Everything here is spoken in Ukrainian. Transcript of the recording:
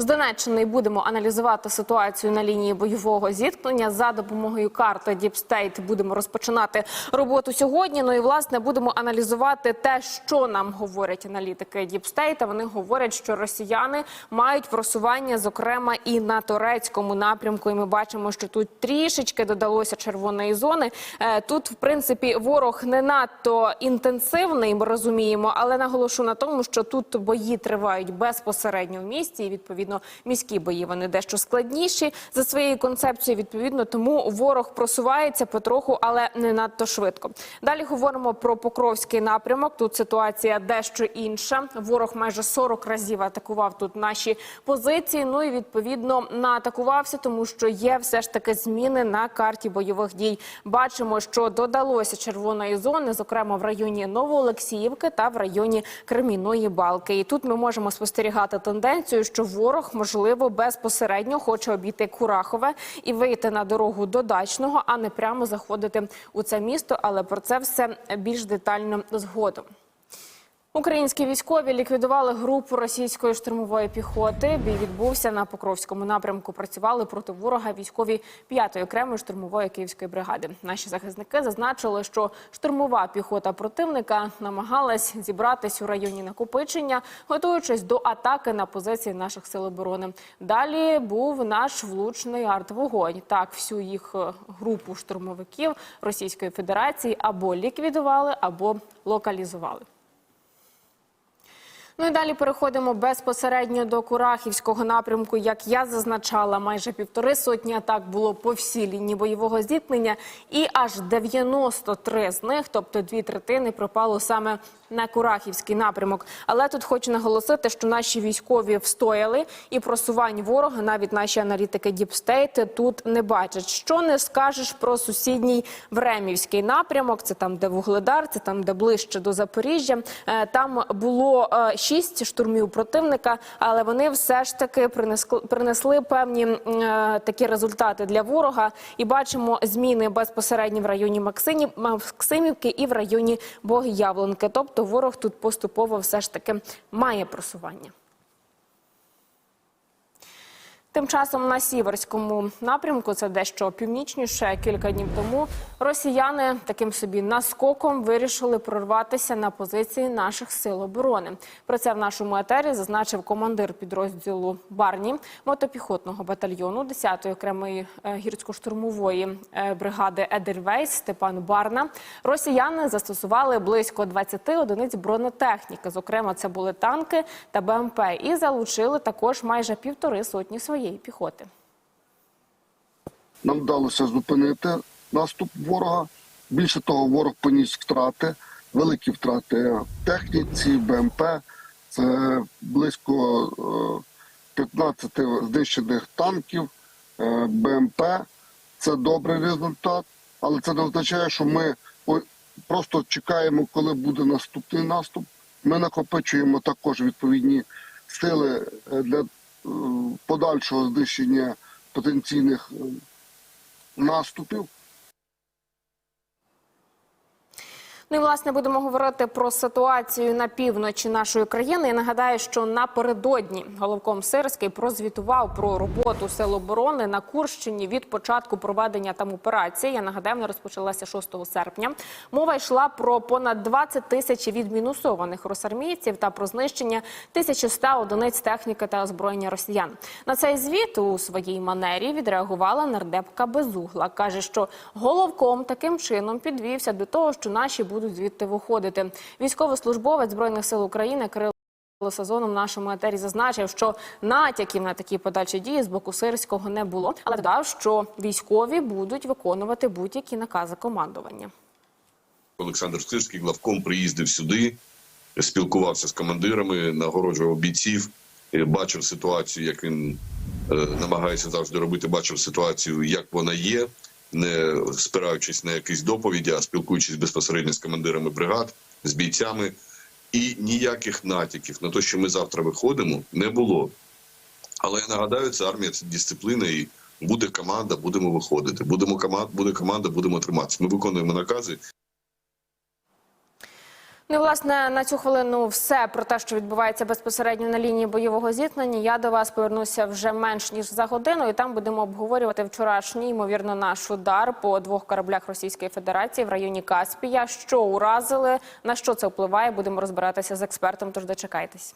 З Донеччини будемо аналізувати ситуацію на лінії бойового зіткнення за допомогою карти State Будемо розпочинати роботу сьогодні. Ну і власне будемо аналізувати те, що нам говорять аналітики State. Вони говорять, що росіяни мають просування, зокрема і на турецькому напрямку. І ми бачимо, що тут трішечки додалося червоної зони. Е, Тут, в принципі, ворог не надто інтенсивний. Ми розуміємо, але наголошу на тому, що тут бої тривають безпосередньо в місті. І відповідно міські бої вони дещо складніші за своєю концепцією. Відповідно, тому ворог просувається потроху, але не надто швидко. Далі говоримо про Покровський напрямок. Тут ситуація дещо інша. Ворог майже 40 разів атакував тут наші позиції. Ну і відповідно наатакувався, тому що є все ж таки зміни на карті бойових дій. Бачимо, що додалося червоної зони, зокрема в районі Новоолексіївки та в районі Креміної Балки. І тут ми можемо спостерігати тенденцію, що ворог можливо безпосередньо хоче обійти Курахове і вийти на дорогу до дачного, а не прямо заходити у це місто. Але про це все більш детально згодом. Українські військові ліквідували групу російської штурмової піхоти. Бій відбувся на Покровському напрямку. Працювали проти ворога військові 5-ї окремої штурмової київської бригади. Наші захисники зазначили, що штурмова піхота противника намагалась зібратись у районі накопичення, готуючись до атаки на позиції наших сил оборони. Далі був наш влучний артвогонь. Так, всю їх е, групу штурмовиків Російської Федерації або ліквідували, або локалізували. Ну і далі переходимо безпосередньо до Курахівського напрямку. Як я зазначала, майже півтори сотні атак було по всій лінії бойового зіткнення, і аж 93 з них, тобто дві третини, пропало саме на Курахівський напрямок. Але тут хочу наголосити, що наші військові встояли і просувань ворога, навіть наші аналітики Діпстейт тут не бачать. Що не скажеш про сусідній Времівський напрямок? Це там, де Вугледар, це там, де ближче до Запоріжжя. Е, Там було е, шість штурмів противника, але вони все ж таки принесли, принесли певні е, такі результати для ворога. І бачимо зміни безпосередньо в районі Максині, Максимівки і в районі Богоявленки. Тобто ворог тут поступово все ж таки має просування. Тим часом на сіверському напрямку, це дещо північніше, кілька днів тому росіяни таким собі наскоком вирішили прорватися на позиції наших сил оборони. Про це в нашому етері зазначив командир підрозділу Барні мотопіхотного батальйону 10-ї окремої е, гірсько-штурмової е, бригади Едельвейс Степан Барна. Росіяни застосували близько 20 одиниць бронетехніки. Зокрема, це були танки та БМП, і залучили також майже півтори сотні своєї піхоти. Нам вдалося зупинити наступ ворога. Більше того, ворог поніс втрати, великі втрати техніці, БМП. Це близько е, 15 знищених танків, е, БМП. Це добрий результат, але це не означає, що ми просто чекаємо, коли буде наступний наступ. Ми накопичуємо також відповідні сили е, для е, подальшого знищення потенційних е, наступів. Ну і власне будемо говорити про ситуацію на півночі нашої країни. Я нагадаю, що напередодні головком Сирський прозвітував про роботу сил оборони на Курщині від початку проведення там операції. Я нагадаю, вона розпочалася 6 серпня. Мова йшла про понад 20 тисяч відмінусованих росармійців та про знищення 1100 одиниць техніки та озброєння росіян. На цей звіт у своїй манері відреагувала нардепка Безугла. каже, що головком таким чином підвівся до того, що наші будуть звідти виходити. Військовослужбовець збройних сил України Кирило Сезоном в нашому етері зазначив, що натяків на такі подальші дії з боку сирського не було, але додав, що військові будуть виконувати будь-які накази командування. Олександр Сирський главком приїздив сюди, спілкувався з командирами, нагороджував бійців, е, бачив ситуацію, як він е, намагається завжди робити. Бачив ситуацію, як вона є, не спираючись на якісь доповіді, а спілкуючись безпосередньо з командирами бригад, з бійцями. І ніяких натяків на те, що ми завтра виходимо, не було. Але я нагадаю, це армія це дисципліна, і буде команда, будемо виходити. Будемо команда, буде команда, будемо триматися. Ми виконуємо накази. Ну, власне, на цю хвилину все про те, що відбувається безпосередньо на лінії бойового зіткнення. Я до вас повернуся вже менш ніж за годину, і там будемо обговорювати вчорашній, ймовірно, наш удар по двох кораблях Російської Федерації в районі Каспія. Що уразили, на що це впливає? Будемо розбиратися з експертом. Тож дочекайтесь.